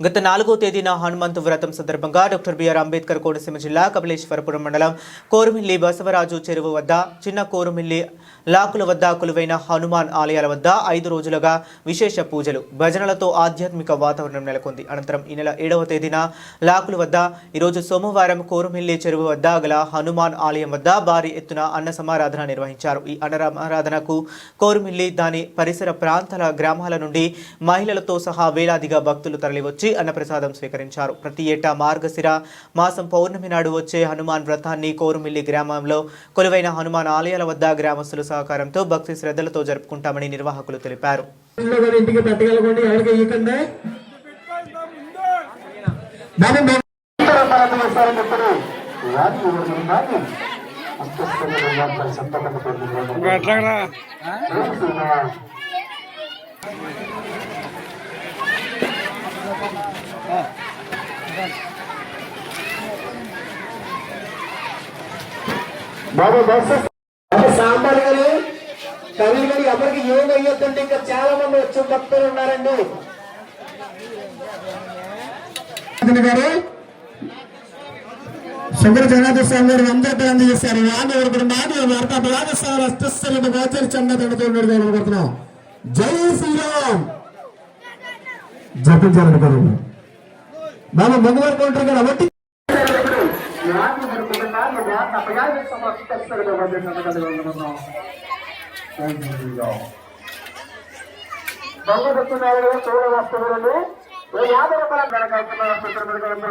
గత నాలుగో తేదీన హనుమంత్ వ్రతం సందర్భంగా డాక్టర్ బిఆర్ అంబేద్కర్ కోనసీమ జిల్లా కపిలేశ్వరపురం మండలం కోరుమిల్లి బసవరాజు చెరువు వద్ద చిన్న కోరుమిల్లి లాకుల వద్ద కొలువైన హనుమాన్ ఆలయాల వద్ద ఐదు రోజులుగా విశేష పూజలు భజనలతో ఆధ్యాత్మిక వాతావరణం నెలకొంది. అనంతరం ఈ నెల ఏడవ తేదీన లాకుల వద్ద ఈరోజు సోమవారం కోరుమిల్లి చెరువు వద్ద గల హనుమాన్ ఆలయం వద్ద భారీ ఎత్తున అన్న సమారాధన నిర్వహించారు. ఈ అన్న సమారాధనకు కోరుమిల్లి దాని పరిసర ప్రాంతాల గ్రామాల నుండి మహిళలతో సహా వేలాదిగా భక్తులు తరలివచ్చి అన్నప్రసాదం స్వీకరించారు. ప్రతి ఏటా మార్గశిర మాసం పౌర్ణమి నాడు వచ్చే హనుమాన్ వ్రతాన్ని కోరుమిల్లి గ్రామంలో కొలువైన హనుమాన్ ఆలయాల వద్ద గ్రామస్తుల సహకారంతో భక్తి శ్రద్ధలతో జరుపుకుంటామని నిర్వాహకులు తెలిపారు. బాబు సాంబార్ గారు కవి గారు ఎవరికి ఏం ఇంకా చాలా మంది వచ్చి భక్తులు ఉన్నారండి. గారు శంకర జగన్నాథ స్వామి గారు అందరికీ అందజేశారు వాడిని ఒకటి మాట వార్త బలాద స్వామి గోచరి చంద తండ్రి జై శ్రీరామ్. ನಾನು ಮಂಗಳವಾರ ಕೌಂಟ್ರಿಗೆ ಅವತ್ತಿ ಬಂಗದತ್ತು ನಾಯಕರ ಸೋಳ ವಾಸ್ತವದಲ್ಲಿ ಯಾದರ ಬಲ ಗಣಕಾಯ್ತನ ಚಿತ್ರದುರ್ಗವನ್ನು